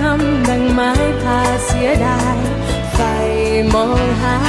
ทำดังไม้พาเสียดาย ไฟมองหา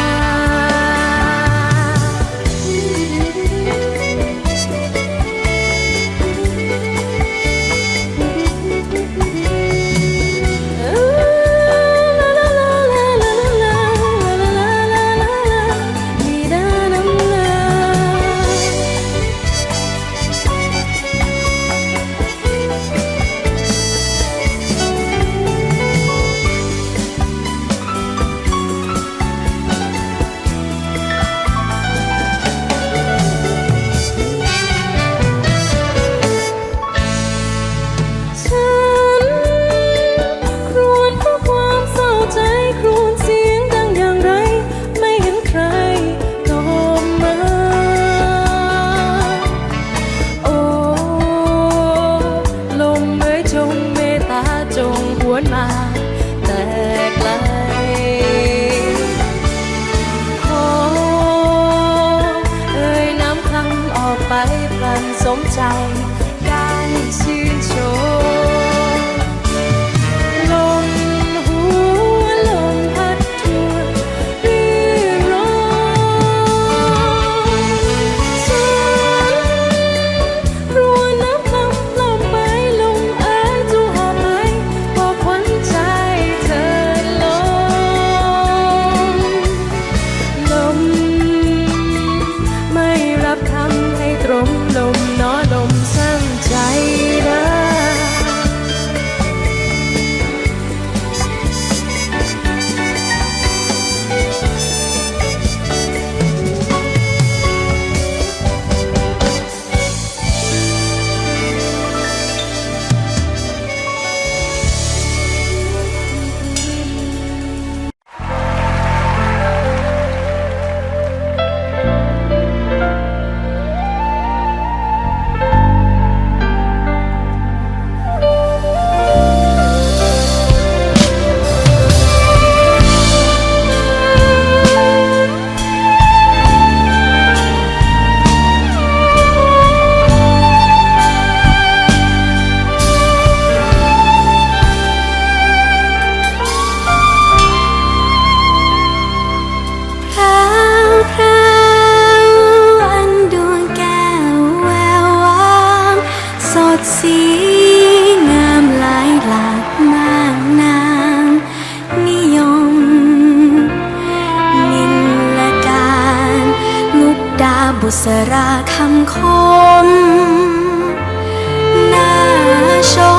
สราคำคมน่าชม